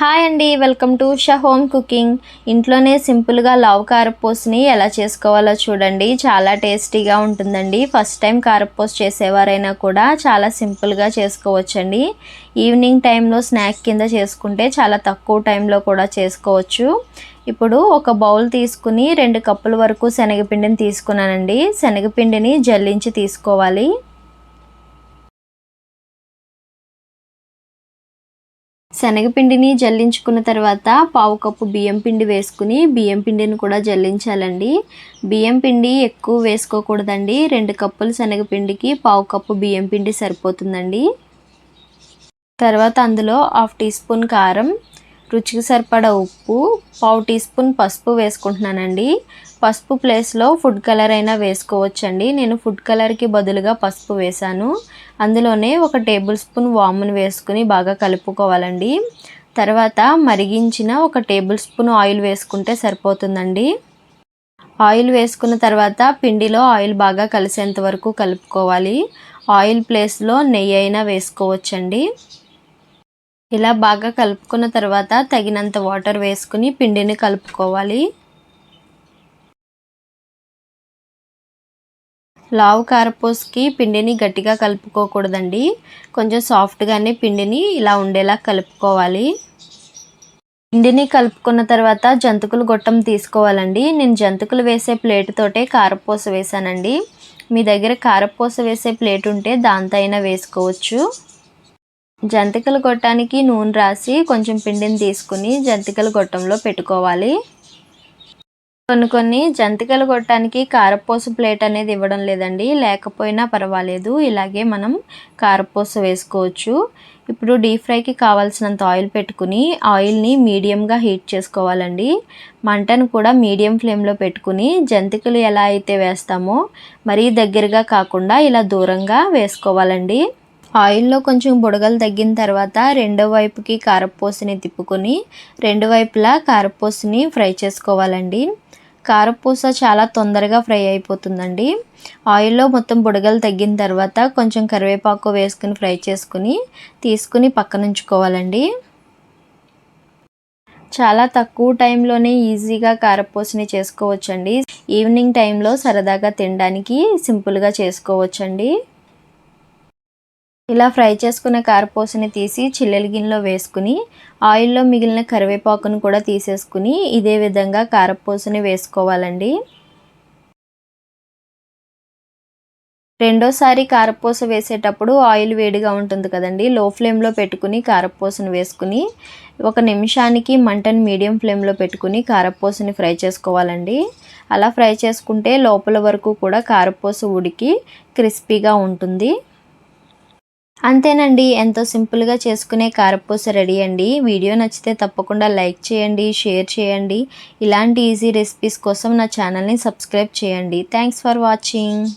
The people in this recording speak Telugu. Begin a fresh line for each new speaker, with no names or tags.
హాయ్ అండి welcome to Shah home cooking. ఇంట్లోనే సింపుల్గా లావ్ కారపూసని ఎలా చేసుకోవాలో చూడండి. చాలా టేస్టీగా ఉంటుందండి. ఫస్ట్ టైం కారపూస చేసేవారైనా కూడా చాలా సింపుల్గా చేసుకోవచ్చండి. ఈవినింగ్ టైంలో స్నాక్ కింద చేసుకుంటే చాలా తక్కువ టైంలో కూడా చేసుకోవచ్చు. ఇప్పుడు ఒక బౌల్ తీసుకుని రెండు కప్పుల వరకు శనగపిండిని తీసుకున్నానండి. శనగపిండిని జల్లించి తీసుకోవాలి. శనగపిండిని జల్లించుకున్న తర్వాత పావు కప్పు బియ్యం పిండి వేసుకుని బియ్యం పిండిని కూడా జల్లించాలండి. బియ్యం పిండి ఎక్కువ వేసుకోకూడదండి. రెండు కప్పులు శనగపిండికి పావు కప్పు బియ్యం పిండి సరిపోతుందండి. తర్వాత అందులో హాఫ్ టీ స్పూన్ కారం రుచికి సరిపడా ఉప్పు పావు టీ స్పూన్ పసుపు వేసుకుంటున్నానండి. పసుపు ప్లేస్లో ఫుడ్ కలర్ అయినా వేసుకోవచ్చండి. నేను ఫుడ్ కలర్కి బదులుగా పసుపు వేశాను. అందులోనే ఒక టేబుల్ స్పూన్ వామును వేసుకుని బాగా కలుపుకోవాలండి. తర్వాత మరిగించిన ఒక టేబుల్ స్పూన్ ఆయిల్ వేసుకుంటే సరిపోతుందండి. ఆయిల్ వేసుకున్న తర్వాత పిండిలో ఆయిల్ బాగా కలిసేంత వరకు కలుపుకోవాలి. ఆయిల్ ప్లేస్లో నెయ్యి అయినా వేసుకోవచ్చండి. ఇలా బాగా కలుపుకున్న తర్వాత తగినంత వాటర్ వేసుకుని పిండిని కలుపుకోవాలి. లావు కారపూసకి పిండిని గట్టిగా కలుపుకోకూడదండి. కొంచెం సాఫ్ట్గానే పిండిని ఇలా ఉండేలా కలుపుకోవాలి. పిండిని కలుపుకున్న తర్వాత జంతుకులు గొట్టం తీసుకోవాలండి. నేను జంతుకులు వేసే ప్లేట్ తోటే కారపూస వేసానండి. మీ దగ్గర కారపూస వేసే ప్లేట్ ఉంటే దాంతో అయినా వేసుకోవచ్చు. జంతికలు గొట్టానికి నూనె రాసి కొంచెం పిండిని తీసుకుని జంతికల గొట్టంలో పెట్టుకోవాలి. కొన్ని కొన్ని జంతికలు కొట్టడానికి కారపూస ప్లేట్ అనేది ఇవ్వడం లేదండి. లేకపోయినా పర్వాలేదు. ఇలాగే మనం కారపూస వేసుకోవచ్చు. ఇప్పుడు డీప్ ఫ్రైకి కావాల్సినంత ఆయిల్ పెట్టుకుని ఆయిల్ని మీడియంగా హీట్ చేసుకోవాలండి. మంటను కూడా మీడియం ఫ్లేమ్లో పెట్టుకుని జంతికలు ఎలా అయితే వేస్తామో మరీ దగ్గరగా కాకుండా ఇలా దూరంగా వేసుకోవాలండి. ఆయిల్లో కొంచెం బుడగలు తగ్గిన తర్వాత రెండో వైపుకి కారపూసని తిప్పుకొని రెండు వైపులా కారపూసని ఫ్రై చేసుకోవాలండి. కారపూస చాలా తొందరగా ఫ్రై అయిపోతుందండి. ఆయిల్లో మొత్తం బుడగలు తగ్గిన తర్వాత కొంచెం కరివేపాకు వేసుకుని ఫ్రై చేసుకుని తీసుకుని పక్కన ఉంచుకోవాలండి. చాలా తక్కువ టైంలోనే ఈజీగా కారపూసని చేసుకోవచ్చండి. ఈవినింగ్ టైంలో సరదాగా తినడానికి సింపుల్గా చేసుకోవచ్చండి. ఇలా ఫ్రై చేసుకున్న కారపూసని తీసి చిల్లెల గిన్నెలో వేసుకుని ఆయిల్లో మిగిలిన కరివేపాకును కూడా తీసేసుకుని ఇదే విధంగా కారపూసని వేసుకోవాలండి. రెండోసారి కారపూస వేసేటప్పుడు ఆయిల్ వేడిగా ఉంటుంది కదండి లో ఫ్లేమ్లో పెట్టుకుని కారపూసను వేసుకుని ఒక నిమిషానికి మంటను మీడియం ఫ్లేమ్లో పెట్టుకుని కారపూసని ఫ్రై చేసుకోవాలండి. అలా ఫ్రై చేసుకుంటే లోపల వరకు కూడా కారపూస ఉడికి క్రిస్పీగా ఉంటుంది. అంతేనండి ఎంతో సింపుల్గా చేసుకునే కారపూస రెడీ అండి. వీడియో నచ్చితే తప్పకుండా లైక్ చేయండి షేర్ చేయండి. ఇలాంటి ఈజీ రెసిపీస్ కోసం నా ఛానల్ని సబ్స్క్రైబ్ చేయండి. Thanks for watching.